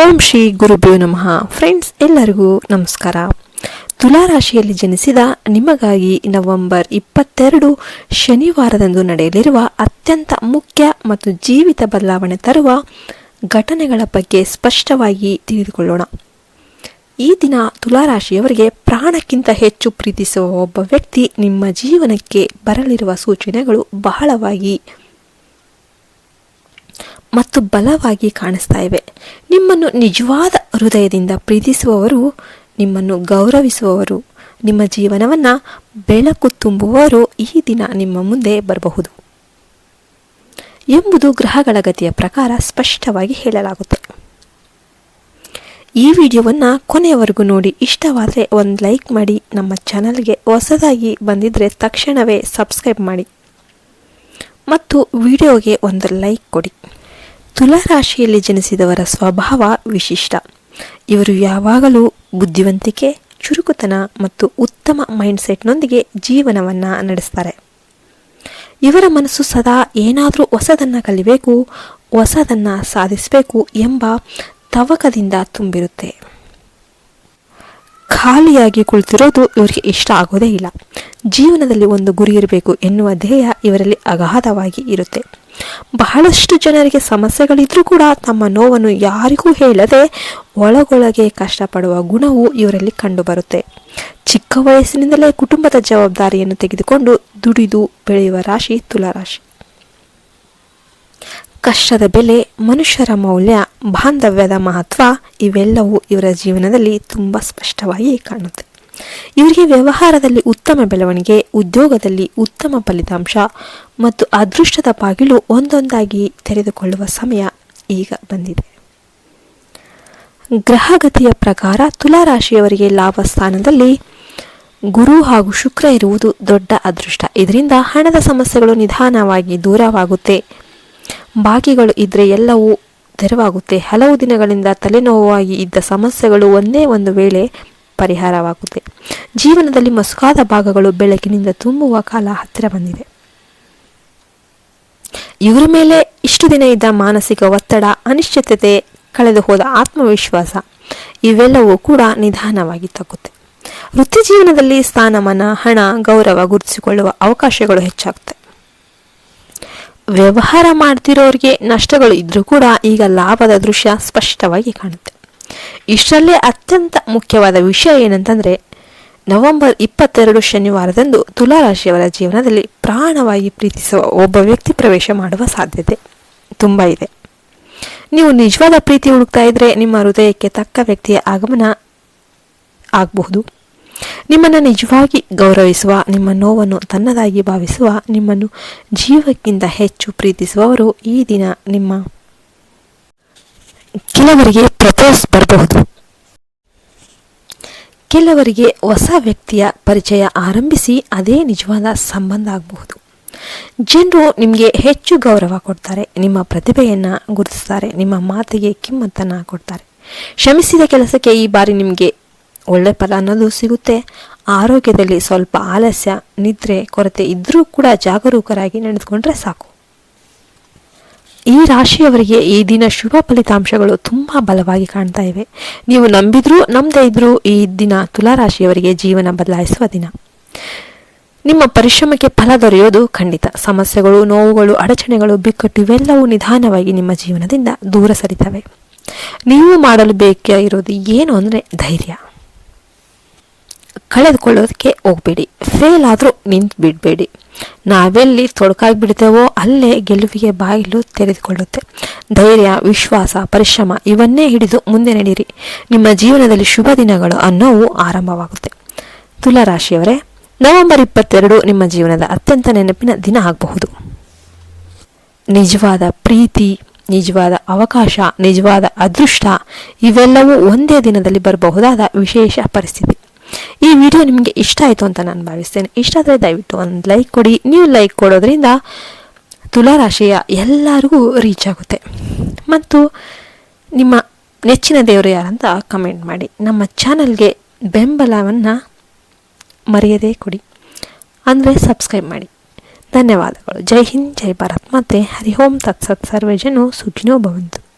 ಓಂ ಶ್ರೀ ಗುರುಭ್ಯೋ ನಮಃ. ಫ್ರೆಂಡ್ಸ್ ಎಲ್ಲರಿಗೂ ನಮಸ್ಕಾರ. ತುಲಾರಾಶಿಯಲ್ಲಿ ಜನಿಸಿದ ನಿಮಗಾಗಿ ನವೆಂಬರ್ ಇಪ್ಪತ್ತೆರಡು ಶನಿವಾರದಂದು ನಡೆಯಲಿರುವ ಅತ್ಯಂತ ಮುಖ್ಯ ಮತ್ತು ಜೀವಿತ ಬದಲಾವಣೆ ತರುವ ಘಟನೆಗಳ ಬಗ್ಗೆ ಸ್ಪಷ್ಟವಾಗಿ ತಿಳಿದುಕೊಳ್ಳೋಣ. ಈ ದಿನ ತುಲಾರಾಶಿಯವರಿಗೆ ಪ್ರಾಣಕ್ಕಿಂತ ಹೆಚ್ಚು ಪ್ರೀತಿಸುವ ಒಬ್ಬ ವ್ಯಕ್ತಿ ನಿಮ್ಮ ಜೀವನಕ್ಕೆ ಬರಲಿರುವ ಸೂಚನೆಗಳು ಬಹಳವಾಗಿ ಮತ್ತು ಬಲವಾಗಿ ಕಾಣಿಸ್ತಾ ಇವೆ. ನಿಮ್ಮನ್ನು ನಿಜವಾದ ಹೃದಯದಿಂದ ಪ್ರೀತಿಸುವವರು, ನಿಮ್ಮನ್ನು ಗೌರವಿಸುವವರು, ನಿಮ್ಮ ಜೀವನವನ್ನು ಬೆಳಕು ತುಂಬುವವರು ಈ ದಿನ ನಿಮ್ಮ ಮುಂದೆ ಬರಬಹುದು. ಎಂಬುದು ಗ್ರಹಗಳ ಗತಿಯ ಪ್ರಕಾರ ಸ್ಪಷ್ಟವಾಗಿ ಹೇಳಲಾಗುತ್ತೆ. ಈ ವಿಡಿಯೋವನ್ನು ಕೊನೆಯವರೆಗೂ ನೋಡಿ. ಇಷ್ಟವಾದರೆ ಒಂದು ಲೈಕ್ ಮಾಡಿ. ನಮ್ಮ ಚಾನಲ್ಗೆ ಹೊಸದಾಗಿ ಬಂದಿದ್ದರೆ ತಕ್ಷಣವೇ ಸಬ್ಸ್ಕ್ರೈಬ್ ಮಾಡಿ. ಮತ್ತು ವಿಡಿಯೋಗೆ ಒಂದು ಲೈಕ್ ಕೊಡಿ. ತುಲಾರಾಶಿಯಲ್ಲಿ ಜನಿಸಿದವರ ಸ್ವಭಾವ ವಿಶಿಷ್ಟ. ಇವರು ಯಾವಾಗಲೂ ಬುದ್ಧಿವಂತಿಕೆ, ಚುರುಕುತನ ಮತ್ತು ಉತ್ತಮ ಮೈಂಡ್ಸೆಟ್ನೊಂದಿಗೆ ಜೀವನವನ್ನು ನಡೆಸ್ತಾರೆ. ಇವರ ಮನಸ್ಸು ಸದಾ ಏನಾದರೂ ಹೊಸದನ್ನು ಕಲಿಬೇಕು, ಹೊಸದನ್ನು ಸಾಧಿಸಬೇಕು ಎಂಬ ತವಕದಿಂದ ತುಂಬಿರುತ್ತೆ. ಖಾಲಿಯಾಗಿ ಕುಳಿತಿರೋದು ಇವರಿಗೆ ಇಷ್ಟ ಆಗೋದೇ ಇಲ್ಲ. ಜೀವನದಲ್ಲಿ ಒಂದು ಗುರಿ ಇರಬೇಕು ಎನ್ನುವ ಧ್ಯೇಯ ಇವರಲ್ಲಿ ಅಗಾಧವಾಗಿ ಇರುತ್ತೆ. ಬಹಳಷ್ಟು ಜನರಿಗೆ ಸಮಸ್ಯೆಗಳಿದ್ರೂ ಕೂಡ ತಮ್ಮ ನೋವನ್ನು ಯಾರಿಗೂ ಹೇಳದೆ ಒಳಗೊಳಗೆ ಕಷ್ಟಪಡುವ ಗುಣವು ಇವರಲ್ಲಿ ಕಂಡುಬರುತ್ತೆ. ಚಿಕ್ಕ ವಯಸ್ಸಿನಿಂದಲೇ ಕುಟುಂಬದ ಜವಾಬ್ದಾರಿಯನ್ನು ತೆಗೆದುಕೊಂಡು ದುಡಿದು ಬೆಳೆಯುವ ರಾಶಿ ತುಲಾರಾಶಿ ಕಷ್ಟದ ಬೆಲೆ, ಮನುಷ್ಯರ ಮೌಲ್ಯ, ಬಾಂಧವ್ಯದ ಮಹತ್ವ ಇವೆಲ್ಲವೂ ಇವರ ಜೀವನದಲ್ಲಿ ತುಂಬ ಸ್ಪಷ್ಟವಾಗಿ ಕಾಣುತ್ತೆ. ಇವರಿಗೆ ವ್ಯವಹಾರದಲ್ಲಿ ಉತ್ತಮ ಬೆಳವಣಿಗೆ, ಉದ್ಯೋಗದಲ್ಲಿ ಉತ್ತಮ ಫಲಿತಾಂಶ ಮತ್ತು ಅದೃಷ್ಟದ ಬಾಗಿಲು ಒಂದೊಂದಾಗಿ ತೆರೆದುಕೊಳ್ಳುವ ಸಮಯ ಈಗ ಬಂದಿದೆ. ಗ್ರಹಗತಿಯ ಪ್ರಕಾರ ತುಲಾರಾಶಿಯವರಿಗೆ ಲಾಭ ಸ್ಥಾನದಲ್ಲಿ ಗುರು ಹಾಗೂ ಶುಕ್ರ ಇರುವುದು ದೊಡ್ಡ ಅದೃಷ್ಟ. ಇದರಿಂದ ಹಣದ ಸಮಸ್ಯೆಗಳು ನಿಧಾನವಾಗಿ ದೂರವಾಗುತ್ತೆ. ಬಾಕಿಗಳು ಇದ್ರೆ ಎಲ್ಲವೂ ತೆರವಾಗುತ್ತೆ. ಹಲವು ದಿನಗಳಿಂದ ತಲೆನೋವಾಗಿ ಇದ್ದ ಸಮಸ್ಯೆಗಳು ಒಂದೇ ಒಂದು ವೇಳೆ ಪರಿಹಾರವಾಗುತ್ತೆ. ಜೀವನದಲ್ಲಿ ಮಸುಕಾದ ಭಾಗಗಳು ಬೆಳಕಿನಿಂದ ತುಂಬುವ ಕಾಲ ಹತ್ತಿರ ಬಂದಿದೆ. ಇವರ ಮೇಲೆ ಇಷ್ಟು ದಿನ ಇದ್ದ ಮಾನಸಿಕ ಒತ್ತಡ, ಅನಿಶ್ಚಿತತೆ ಕಳೆದು ಹೋದ ಆತ್ಮವಿಶ್ವಾಸ, ಇವೆಲ್ಲವೂ ಕೂಡ ನಿಧಾನವಾಗಿ ತಗ್ಗುತ್ತೆ. ವೃತ್ತಿ ಜೀವನದಲ್ಲಿ ಸ್ಥಾನಮಾನ, ಹಣ, ಗೌರವ ಗುರುತಿಸಿಕೊಳ್ಳುವ ಅವಕಾಶಗಳು ಹೆಚ್ಚಾಗುತ್ತೆ. ವ್ಯವಹಾರ ಮಾಡ್ತಿರೋರಿಗೆ ನಷ್ಟಗಳು ಇದ್ರೂ ಕೂಡ ಈಗ ಲಾಭದ ದೃಶ್ಯ ಸ್ಪಷ್ಟವಾಗಿ ಕಾಣುತ್ತೆ. ಇಷ್ಟರಲ್ಲೇ ಅತ್ಯಂತ ಮುಖ್ಯವಾದ ವಿಷಯ ಏನಂತಂದರೆ, ನವೆಂಬರ್ ಇಪ್ಪತ್ತೆರಡು ಶನಿವಾರದಂದು ತುಲಾರಾಶಿಯವರ ಜೀವನದಲ್ಲಿ ಪ್ರಾಣವಾಗಿ ಪ್ರೀತಿಸುವ ಒಬ್ಬ ವ್ಯಕ್ತಿ ಪ್ರವೇಶ ಮಾಡುವ ಸಾಧ್ಯತೆ ತುಂಬ ಇದೆ. ನೀವು ನಿಜವಾದ ಪ್ರೀತಿ ಹುಡುಕ್ತಾ ಇದ್ದರೆ ನಿಮ್ಮ ಹೃದಯಕ್ಕೆ ತಕ್ಕ ವ್ಯಕ್ತಿಯ ಆಗಮನ ಆಗಬಹುದು. ನಿಮ್ಮನ್ನು ನಿಜವಾಗಿ ಗೌರವಿಸುವ, ನಿಮ್ಮ ನೋವನ್ನು ತನ್ನದಾಗಿ ಭಾವಿಸುವ, ನಿಮ್ಮನ್ನು ಜೀವಕ್ಕಿಂತ ಹೆಚ್ಚು ಪ್ರೀತಿಸುವವರು ಈ ದಿನ ನಿಮ್ಮ ಕೆಲವರಿಗೆ ಬರಬಹುದು. ಕೆಲವರಿಗೆ ಹೊಸ ವ್ಯಕ್ತಿಯ ಪರಿಚಯ ಆರಂಭಿಸಿ ಅದೇ ನಿಜವಾದ ಸಂಬಂಧ ಆಗಬಹುದು. ಜನರು ನಿಮಗೆ ಹೆಚ್ಚು ಗೌರವ ಕೊಡ್ತಾರೆ, ನಿಮ್ಮ ಪ್ರತಿಭೆಯನ್ನು ಗುರುತಿಸ್ತಾರೆ, ನಿಮ್ಮ ಮಾತಿಗೆ ಕಿಮ್ಮತ್ತನ್ನು ಕೊಡ್ತಾರೆ. ಶ್ರಮಿಸಿದ ಕೆಲಸಕ್ಕೆ ಈ ಬಾರಿ ನಿಮಗೆ ಒಳ್ಳೆ ಫಲ ಅನ್ನೋದು ಸಿಗುತ್ತೆ. ಆರೋಗ್ಯದಲ್ಲಿ ಸ್ವಲ್ಪ ಆಲಸ್ಯ, ನಿದ್ರೆ, ಕೊರತೆ ಇದ್ದರೂ ಕೂಡ ಜಾಗರೂಕರಾಗಿ ನಡೆದುಕೊಂಡ್ರೆ ಸಾಕು. ಈ ರಾಶಿಯವರಿಗೆ ಈ ದಿನ ಶುಭ ಫಲಿತಾಂಶಗಳು ತುಂಬ ಬಲವಾಗಿ ಕಾಣ್ತಾ ಇವೆ. ನೀವು ನಂಬಿದ್ರೂ, ನಂಬದೇ ಇದ್ರೂ ಈ ದಿನ ತುಲಾರಾಶಿಯವರಿಗೆ ಜೀವನ ಬದಲಾಯಿಸುವ ದಿನ. ನಿಮ್ಮ ಪರಿಶ್ರಮಕ್ಕೆ ಫಲ ದೊರೆಯೋದು ಖಂಡಿತ. ಸಮಸ್ಯೆಗಳು, ನೋವುಗಳು, ಅಡಚಣೆಗಳು, ಬಿಕ್ಕಟ್ಟು ಇವೆಲ್ಲವೂ ನಿಧಾನವಾಗಿ ನಿಮ್ಮ ಜೀವನದಿಂದ ದೂರ ಸರಿತವೆ. ನೀವು ಮಾಡಲು ಬೇಕಾಗಿರೋದು ಏನು ಅಂದರೆ ಧೈರ್ಯ. ಕಳೆದುಕೊಳ್ಳೋದಕ್ಕೆ ಹೋಗಬೇಡಿ. ಫೇಲ್ ಆದರೂ ನಿಂತು ಬಿಡಬೇಡಿ ನಾವೆಲ್ಲಿ ತೊಡಕಾಗಿ ಬಿಡ್ತೇವೋ ಅಲ್ಲೇ ಗೆಲುವಿಗೆ ಬಾಗಿಲು ತೆರೆದುಕೊಳ್ಳುತ್ತೆ. ಧೈರ್ಯ, ವಿಶ್ವಾಸ, ಪರಿಶ್ರಮ ಇವನ್ನೇ ಹಿಡಿದು ಮುಂದೆ ನಡೀರಿ ನಿಮ್ಮ ಜೀವನದಲ್ಲಿ ಶುಭ ದಿನಗಳು ಅನ್ನೋವು ಆರಂಭವಾಗುತ್ತೆ. ತುಲಾರಾಶಿಯವರೇ, ನವೆಂಬರ್ ಇಪ್ಪತ್ತೆರಡು ನಿಮ್ಮ ಜೀವನದ ಅತ್ಯಂತ ನೆನಪಿನ ದಿನ ಆಗಬಹುದು. ನಿಜವಾದ ಪ್ರೀತಿ, ನಿಜವಾದ ಅವಕಾಶ, ನಿಜವಾದ ಅದೃಷ್ಟ ಇವೆಲ್ಲವೂ ಒಂದೇ ದಿನದಲ್ಲಿ ಬರಬಹುದಾದ ವಿಶೇಷ ಪರಿಸ್ಥಿತಿ. ಈ ವಿಡಿಯೋ ನಿಮಗೆ ಇಷ್ಟ ಆಯಿತು ಅಂತ ನಾನು ಭಾವಿಸ್ತೇನೆ. ಇಷ್ಟ ಆದರೆ ದಯವಿಟ್ಟು ಒಂದು ಲೈಕ್ ಕೊಡಿ. ನೀವು ಲೈಕ್ ಕೊಡೋದ್ರಿಂದ ತುಲಾರಾಶಿಯ ಎಲ್ಲರಿಗೂ ರೀಚ್ ಆಗುತ್ತೆ. ಮತ್ತು ನಿಮ್ಮ ನೆಚ್ಚಿನ ದೇವರು ಯಾರಂತ ಕಮೆಂಟ್ ಮಾಡಿ. ನಮ್ಮ ಚಾನಲ್ಗೆ ಬೆಂಬಲವನ್ನು ಮರೆಯದೇ ಕೊಡಿ. ಅಂದರೆ ಸಬ್ಸ್ಕ್ರೈಬ್ ಮಾಡಿ. ಧನ್ಯವಾದಗಳು. ಜೈ ಹಿಂದ್, ಜೈ ಭಾರತ್. ಮತ್ತು ಹರಿ ತತ್ಸತ್ ಸರ್ವೇಜನು ಸುಖಿನೋ ಭವಂತು.